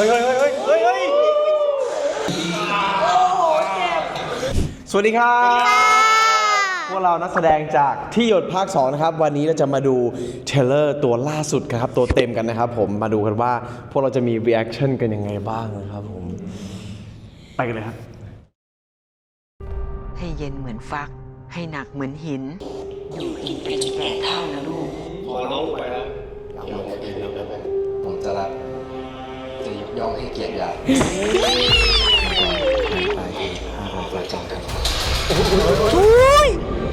ฮ้ยเฮ้ยเฮ้ยเฮ้ยเฮ้ยสวัสดีครับพวกเรานักแสดงจากที่หยดภาค2นะครับ วันนี้เราจะมาดูเทรลเลอร์ตัวล่าสุดครับ ตัวเต็มกันนะครับผมมาดูกันว่าพวกเราจะมี reaction กันยังไงบ้างนะครับผม ไปกันเลยครับ ให้เย็นเหมือนฟัก ให้หนักเหมือนหิน อยู่กินไปจนแก่เท่านะลูกผม ยกย่องให้เกียรติยาไปคือห้าร้อยประจำครับ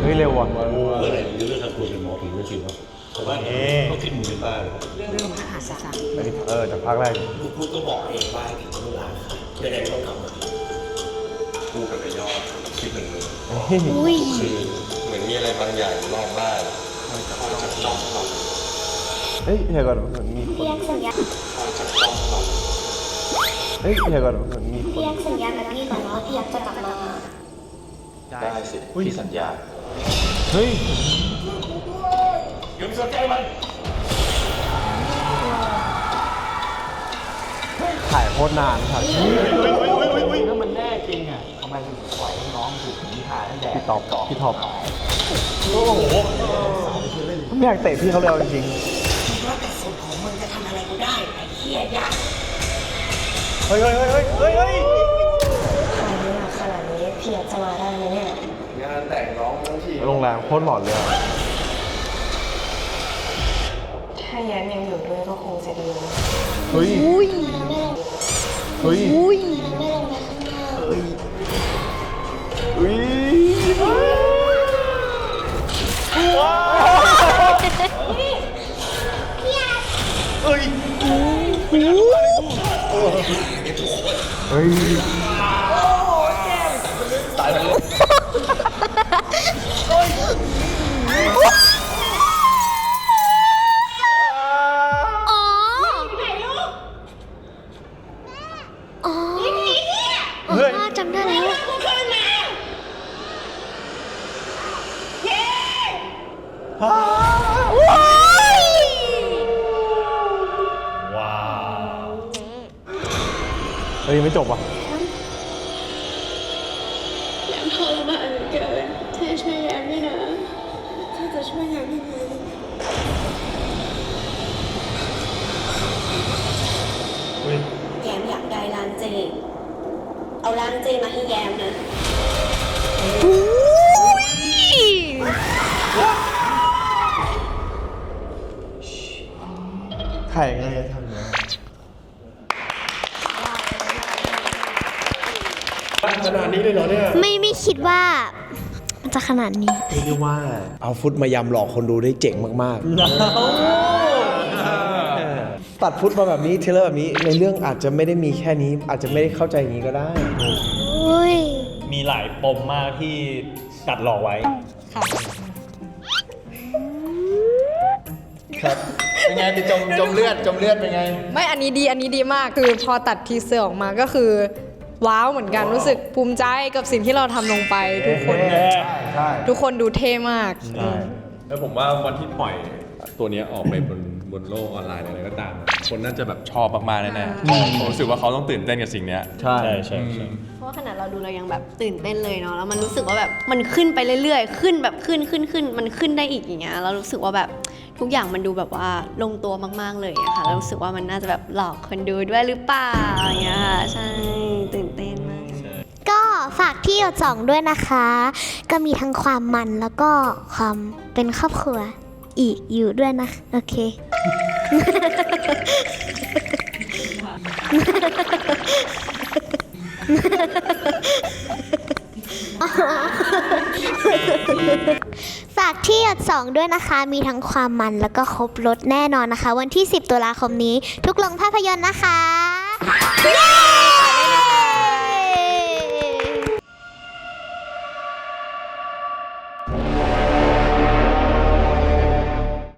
เฮ้ยเร็วว่ะเมื่อไหร่จะเลือกทำตัวเป็นหมอผีไม่จริงวะเพราะว่าเขาคิดมึงเป็นบ้าเลยเรื่องมหาศาลเออจากภาคแรกพูดก็บอกเองว่าถึงเวลายังไงก็ต้องทำคู่กับไอ้ยอดคิดเหมือนมึงอุ้ยคือเหมือนมีอะไรบางอย่างนอกบ้านมันจะออกจากช่องเราเฮ้ยเดี๋ยวก่อนเหมือนมีคน เราเฮ้ยเดี๋ยวก่อนเหมือนมีคนพี่แยกสัญญากับพี่ก่อนว่าพี่ยักษ์จะกลับมาได้สิพี่สัญญา เฮ้ยยังสนใจมันถ่ายโคตรนานครับถ้ามันแน่จริงอะทำไมถึงปล่อยให้น้องถูกผีหาตั้งแต่พี่ตอบพี่ท็อปโอ้โหไม่อยากเตะพี่เขาเลยเอาจริงว่าแต่สุดของมึงจะทำอะไรกูได้ไอ้เหี้ยยักษ์ๆ เฮ้ยเฮ้ยเฮ้ยเฮ้ยเฮ้ยใครไม่มาขนาดนี้พี่ยักษ์จะมาได้ไหมเนี่ยงานแต่งน้องทั้งทีโรงแรมโคตรหลอนเลยอะถ้ายันยังอยู่ด้วยก็คงจะดีเฮ้ยอุ้ยเฮ้ยอุ้ยเฮ้ย เฮ้ยอ๋ออ๋อเฮ้ยอ๋อจำได้แล้วว้าว เฮ้ยยังไม่จบว่ะยังทรมานเหลือเกินเธอช่วยแยมด้วยนะเธอจะช่วยแยมยังไงแยมอยากได้ร้านเจ เอาร้านเจมาให้แยมนะ ถ่ายยังไงอะทำยังไง ขนาดนี้เลยเหรอเนี่ยไม่ไม่คิดว่า มันจะขนาดนี้ เรียกได้ว่าเอาฟุตมายำหลอกคนดูได้เจ๋งมากๆ ตัดฟุตมาแบบนี้เทรลเลอร์แบบนี้ในเรื่องอาจจะไม่ได้มีแค่นี้ อาจจะไม่ได้เข้าใจอย่างนี้ก็ได้อุ้ย มีหลายปมมากที่ตัดหลอกไว้เป็นไงเป็นจมจมเลือดจมเลือดเป็นไง ไม่ อันนี้ดี อันนี้ดีมาก คือพอตัดทีเซอร์ออกมาก็คือ ว้าวเหมือนกันรู้สึกภูมิใจกับสิ่งที่เราทำลงไปทุกคน ใช่ ทุกคนดูเท่มากแล้วผมว่าวันที่ปล่อยตัวเนี้ยออกไปบนบนโลกออนไลน์อะไรก็ตาม คนน่าจะแบบชอบมากๆแน่ๆผมรู้สึกว่าเขาต้องตื่นเต้นกับสิ่งเนี้ย ใช่ ใช่ใช่ใช่ เพราะว่าขนาดเราดูเรายังแบบตื่นเต้นเลยเนาะแล้วมันรู้สึกว่าแบบมันขึ้นไปเรื่อยๆ ขึ้นแบบขึ้นขึ้นขึ้นมันขึ้นได้อีกอย่างเงี้ยเรารู้สึกว่าแบบทุกอย่างมันดูแบบว่าลงตัวมากๆเลยอะค่ะแล้วรู้สึกว่ามันน่าจะแบบหลอกคนดูด้วยหรือเปล่าอย่างเงี้ยค่ะใช่ ฝากที่หยดสองด้วยนะคะ ก็มีทั้งความมันแล้วก็ความเป็นครอบครัวอีกอยู่ด้วยนะ โอเค ฝากที่หยดสองด้วยนะคะ มีทั้งความมันแล้วก็ครบรถแน่นอนนะคะ วันที่ 10 ตุลาคมนี้ ทุกโรงภาพยนตร์นะคะ เย้